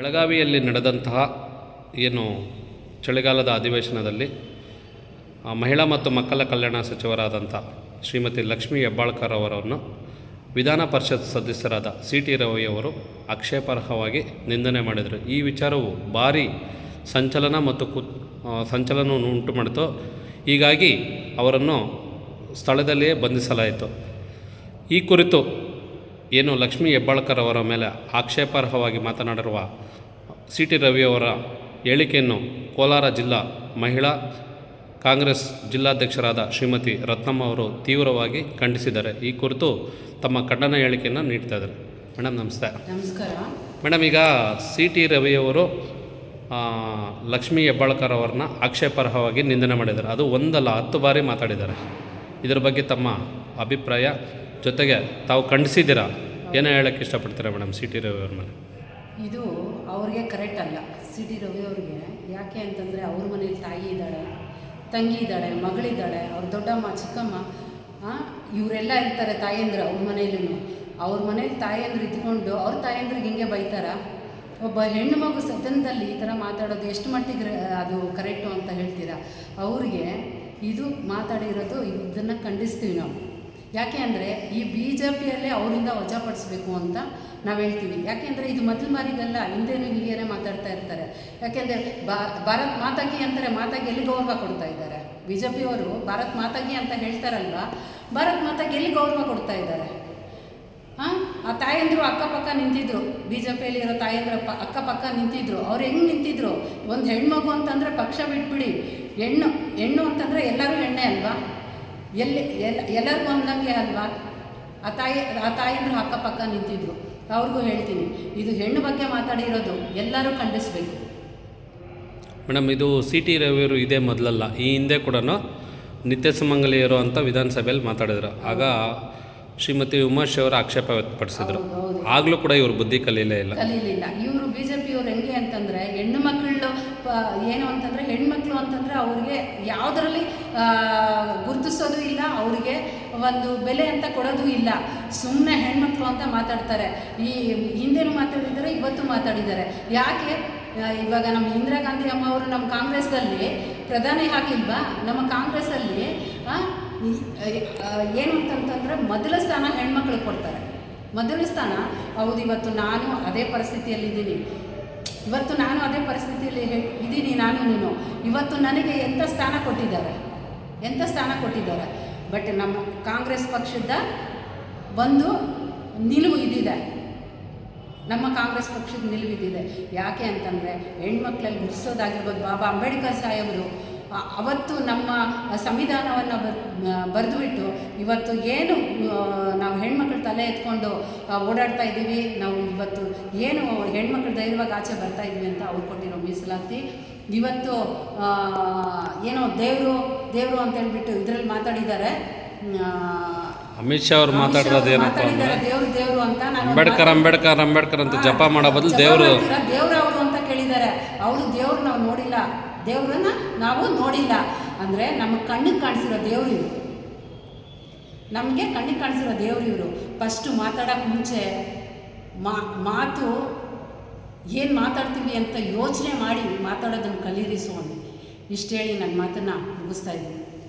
ಬೆಳಗಾವಿಯಲ್ಲಿ ನಡೆದಂತಹ ಏನು ಚಳಿಗಾಲದ ಅಧಿವೇಶನದಲ್ಲಿ ಮಹಿಳಾ ಮತ್ತು ಮಕ್ಕಳ ಕಲ್ಯಾಣ ಸಚಿವರಾದಂಥ ಶ್ರೀಮತಿ ಲಕ್ಷ್ಮೀ ಹೆಬ್ಬಾಳ್ಕರ್ ಅವರನ್ನು ವಿಧಾನ ಪರಿಷತ್ ಸದಸ್ಯರಾದ ಸಿ ಟಿ ರವಿಯವರು ಆಕ್ಷೇಪಾರ್ಹವಾಗಿ ನಿಂದನೆ ಮಾಡಿದರು. ಈ ವಿಚಾರವು ಭಾರಿ ಸಂಚಲನ ಮತ್ತು ಕು ಸಂಚಲನವನ್ನು ಉಂಟು ಮಾಡಿತು. ಹೀಗಾಗಿ ಅವರನ್ನು ಸ್ಥಳದಲ್ಲಿಯೇ ಬಂಧಿಸಲಾಯಿತು. ಈ ಕುರಿತು ಏನು ಲಕ್ಷ್ಮೀ ಹೆಬ್ಬಾಳ್ಕರ್ ಅವರ ಮೇಲೆ ಆಕ್ಷೇಪಾರ್ಹವಾಗಿ ಮಾತನಾಡಿರುವ ಸಿ ಟಿ ರವಿಯವರ ಹೇಳಿಕೆಯನ್ನು ಕೋಲಾರ ಜಿಲ್ಲಾ ಮಹಿಳಾ ಕಾಂಗ್ರೆಸ್ ಜಿಲ್ಲಾಧ್ಯಕ್ಷರಾದ ಶ್ರೀಮತಿ ರತ್ನಮ್ಮ ಅವರು ತೀವ್ರವಾಗಿ ಖಂಡಿಸಿದ್ದಾರೆ. ಈ ಕುರಿತು ತಮ್ಮ ಖಂಡನ ಹೇಳಿಕೆಯನ್ನು ನೀಡ್ತಾ ಇದ್ದಾರೆ. ಮೇಡಮ್ ನಮಸ್ತೆ. ನಮಸ್ಕಾರ. ಮೇಡಮ್ ಈಗ ಸಿ ಟಿ ರವಿಯವರು ಲಕ್ಷ್ಮೀ ಹೆಬ್ಬಾಳ್ಕರ್ ಅವ್ರನ್ನ ಆಕ್ಷೇಪಾರ್ಹವಾಗಿ ನಿಂದನೆ ಮಾಡಿದ್ದಾರೆ. ಅದು ಒಂದಲ್ಲ ಹತ್ತು ಬಾರಿ ಮಾತಾಡಿದ್ದಾರೆ. ಇದರ ಬಗ್ಗೆ ತಮ್ಮ ಅಭಿಪ್ರಾಯ ಜೊತೆಗೆ ತಾವು ಖಂಡಿಸಿದ್ದೀರಾ? ಏನೇ ಹೇಳೋಕ್ಕೆ ಇಷ್ಟಪಡ್ತೀರಾ ಮೇಡಮ್ ಸಿ ಟಿ ರವಿ ಅವ್ರ ಮೇಲೆ? ಇದು ಅವ್ರಿಗೆ ಕರೆಕ್ಟ್ ಅಲ್ಲ. ಸಿಟಿ ರವಿ ಅವ್ರಿಗೆ. ಯಾಕೆ ಅಂತಂದರೆ ಅವ್ರ ಮನೇಲಿ ತಾಯಿ ಇದ್ದಾಳೆ, ತಂಗಿ ಇದ್ದಾಳೆ, ಮಗಳಿದ್ದಾಳೆ, ಅವ್ರ ದೊಡ್ಡಮ್ಮ, ಚಿಕ್ಕಮ್ಮ ಇವರೆಲ್ಲ ಇರ್ತಾರೆ ತಾಯಂದ್ರು ಅವ್ರ ಮನೇಲೂ ಅವ್ರ ಮನೇಲಿ ತಾಯಂದ್ರು ಇದ್ಕೊಂಡು ಅವ್ರ ತಾಯಂದ್ರಿಗೆ ಹಿಂಗೆ ಬೈತಾರ? ಒಬ್ಬ ಹೆಣ್ಣು ಮಗು ಸದನದಲ್ಲಿ ಈ ಥರ ಮಾತಾಡೋದು ಎಷ್ಟು ಮಟ್ಟಿಗೆ ಅದು ಕರೆಕ್ಟು ಅಂತ ಹೇಳ್ತೀರಾ? ಅವ್ರಿಗೆ ಇದು ಮಾತಾಡಿರೋದು ಇದನ್ನು ಖಂಡಿಸ್ತೀವಿ ನಾವು. ಯಾಕೆ ಅಂದರೆ ಈ ಬಿ ಜೆ ಪಿಯಲ್ಲೇ ಅವರಿಂದ ವಜಾಪಡಿಸ್ಬೇಕು ಅಂತ ನಾವು ಹೇಳ್ತೀವಿ. ಯಾಕೆಂದರೆ ಇದು ಮೊದಲು ಮಾರಿಗಲ್ಲ, ಹಿಂದೇನು ಹಿರಿಯರೇ ಮಾತಾಡ್ತಾ ಇರ್ತಾರೆ. ಯಾಕೆಂದರೆ ಭಾರತ್ ಮಾತಾಗಿ ಅಂತಾರೆ, ಮಾತಾಗಿ ಎಲ್ಲಿ ಗೌರವ ಕೊಡ್ತಾ ಇದ್ದಾರೆ? ಬಿ ಜೆ ಪಿಯವರು ಭಾರತ್ ಮಾತಾಗಿ ಅಂತ ಹೇಳ್ತಾರಲ್ವ? ಭಾರತ್ ಮಾತಾಗಿ ಎಲ್ಲಿ ಗೌರವ ಕೊಡ್ತಾ ಇದ್ದಾರೆ? ಹಾಂ ಆ ತಾಯಂದರು ಅಕ್ಕಪಕ್ಕ ನಿಂತಿದ್ರು. ಬಿ ಜೆ ಪಿಯಲ್ಲಿ ಇರೋ ತಾಯಂದ್ರ ಪ ಅಕ್ಕಪಕ್ಕ ನಿಂತಿದ್ರು. ಅವ್ರು ಹೆಂಗೆ ನಿಂತಿದ್ರು? ಒಂದು ಹೆಣ್ಮಗು ಅಂತಂದರೆ ಪಕ್ಷ ಬಿಟ್ಬಿಡಿ. ಹೆಣ್ಣು ಹೆಣ್ಣು ಅಂತಂದರೆ ಎಲ್ಲರೂ ಹೆಣ್ಣೆ ಅಲ್ವಾ? ಎಲ್ಲಿ ಎಲ್ಲ ಎಲ್ಲರಿಗೂ ಅಂದಂಗೆ ಅಲ್ವಾ? ಆ ತಾಯಿ ಆ ತಾಯಿನೂ ಅಕ್ಕಪಕ್ಕ ನಿಂತಿದ್ರು. ಅವ್ರಿಗೂ ಹೇಳ್ತೀನಿ ಇದು ಹೆಣ್ಣು ಬಗ್ಗೆ ಮಾತಾಡಿರೋದು ಎಲ್ಲರೂ ಖಂಡಿಸ್ಬೇಕು. ಮೇಡಮ್ ಇದು ಸಿ ಟಿ ರವಿಯವರು ಇದೇ ಮೊದಲಲ್ಲ ಈ ಹಿಂದೆ ಕೂಡ ನಿತ್ಯ ಸುಮಂಗಲಿಯರು ಅಂತ ವಿಧಾನಸಭೆಯಲ್ಲಿ ಮಾತಾಡಿದ್ರು. ಆಗ ಶ್ರೀಮತಿ ಉಮಾಶ್ ಅವರು ಆಕ್ಷೇಪ ವ್ಯಕ್ತಪಡಿಸಿದ್ರು. ಆಗಲೂ ಕೂಡ ಇವರು ಬುದ್ಧಿ ಕಲೀಲೇ ಇಲ್ಲ. ಕಲೀಲಿಲ್ಲ. ಇವರು ಬಿ ಜೆ ಪಿಯವ್ರು ಹೆಂಗೆ ಅಂತಂದರೆ ಹೆಣ್ಣು ಮಕ್ಕಳು ಏನು ಅಂತಂದರೆ ಹೆಣ್ಮಕ್ಳು ಅಂತಂದರೆ ಅವ್ರಿಗೆ ಯಾವುದರಲ್ಲಿ ಗುರುತಿಸೋದು ಇಲ್ಲ, ಅವರಿಗೆ ಒಂದು ಬೆಲೆ ಅಂತ ಕೊಡೋದು ಇಲ್ಲ. ಸುಮ್ಮನೆ ಹೆಣ್ಮಕ್ಳು ಅಂತ ಮಾತಾಡ್ತಾರೆ. ಈ ಹಿಂದೆನೂ ಮಾತಾಡಿದ್ದಾರೆ, ಇವತ್ತು ಮಾತಾಡಿದ್ದಾರೆ. ಯಾಕೆ? ಇವಾಗ ನಮ್ಮ ಇಂದಿರಾ ಗಾಂಧಿ ಅಮ್ಮ ಅವರು ನಮ್ಮ ಕಾಂಗ್ರೆಸ್ನಲ್ಲಿ ಪ್ರಧಾನಿ ಹಾಕಿಲ್ವಾ ನಮ್ಮ ಕಾಂಗ್ರೆಸ್ಸಲ್ಲಿ ಏನು ಅಂತಂತಂದರೆ ಮೊದಲ ಸ್ಥಾನ ಹೆಣ್ಮಕ್ಳು ಕೊಡ್ತಾರೆ. ಮೊದಲ ಸ್ಥಾನ, ಹೌದು, ಇವತ್ತು ನಾನು ಅದೇ ಪರಿಸ್ಥಿತಿಯಲ್ಲಿದ್ದೀನಿ. ಇವತ್ತು ನಾನು ಅದೇ ಇದ್ದೀನಿ ನಾನು ನೀನು. ಇವತ್ತು ನನಗೆ ಎಂಥ ಸ್ಥಾನ ಕೊಟ್ಟಿದ್ದಾರೆ? ಎಂಥ ಸ್ಥಾನ ಕೊಟ್ಟಿದ್ದಾರೆ? ಬಟ್ ನಮ್ಮ ಕಾಂಗ್ರೆಸ್ ಪಕ್ಷದ ಒಂದು ನಿಲುವು ಇದಿದೆ. ನಮ್ಮ ಕಾಂಗ್ರೆಸ್ ಪಕ್ಷದ ನಿಲುವು ಇದಿದೆ. ಯಾಕೆ ಅಂತಂದರೆ ಹೆಣ್ಮಕ್ಳಲ್ಲಿ ಮುಗಿಸೋದಾಗಿರ್ಬೋದು ಬಾಬಾ ಅಂಬೇಡ್ಕರ್ ಸಾಹೇಬರು. ಅವತ್ತು ನಮ್ಮ ಸಂವಿಧಾನವನ್ನು ಬರೆದುಬಿಟ್ಟು ಇವತ್ತು ಏನು ನಾವು ಹೆಣ್ಮಕ್ಳು ತಲೆ ಎತ್ಕೊಂಡು ಓಡಾಡ್ತಾ ಇದ್ದೀವಿ ನಾವು ಇವತ್ತು ಏನು ಹೆಣ್ಮಕ್ಳು ಧೈರ್ಯವಾಗಿ ಆಚೆ ಬರ್ತಾ ಇದ್ವಿ ಅಂತ ಅವ್ರು ಕೊಟ್ಟಿರೋ ಮೀಸಲಾತಿ. ಇವತ್ತು ಏನೋ ದೇವರು ದೇವರು ಅಂತ ಹೇಳ್ಬಿಟ್ಟು ಇದರಲ್ಲಿ ಮಾತಾಡಿದ್ದಾರೆ. ಅಮಿತ್ ಶಾ ಅವ್ರು ಮಾತಾಡಿರೋದು ಏನಪ್ಪ ಅಂದ್ರೆ ಅಂಬೇಡ್ಕರ್ ಅಂಬೇಡ್ಕರ್ ಅಂಬೇಡ್ಕರ್ ಅಂತ ಜಪ ಮಾಡೋ ಬದಲು ದೇವರು ದೇವ್ರ ಅವರು ಅಂತ ಕೇಳಿದ್ದಾರೆ. ಅವರು ದೇವ್ರು ನಾವು ನೋಡಿಲ್ಲ. ದೇವ್ರನ್ನ ನಾವು ನೋಡಿಲ್ಲ. ಅಂದರೆ ನಮ್ಮ ಕಣ್ಣಿಗೆ ಕಾಣಿಸಿರೋ ದೇವರು ಇವರು. ನಮಗೆ ಕಣ್ಣಿಗೆ ಕಾಣಿಸಿರೋ ದೇವರು ಇವರು. ಫಸ್ಟು ಮಾತಾಡೋಕೆ ಮುಂಚೆ ಮಾ, ಮಾತು ಏನು ಮಾತಾಡ್ತೀವಿ ಅಂತ ಯೋಚನೆ ಮಾಡಿ ಮಾತಾಡೋದನ್ನು ಕಲೀರಿ ಸ್ವಾಮಿ. ಇಷ್ಟು ಹೇಳಿ ನನ್ನ ಮಾತನ್ನು ಮುಗಿಸ್ತಾ ಇದ್ದೀನಿ.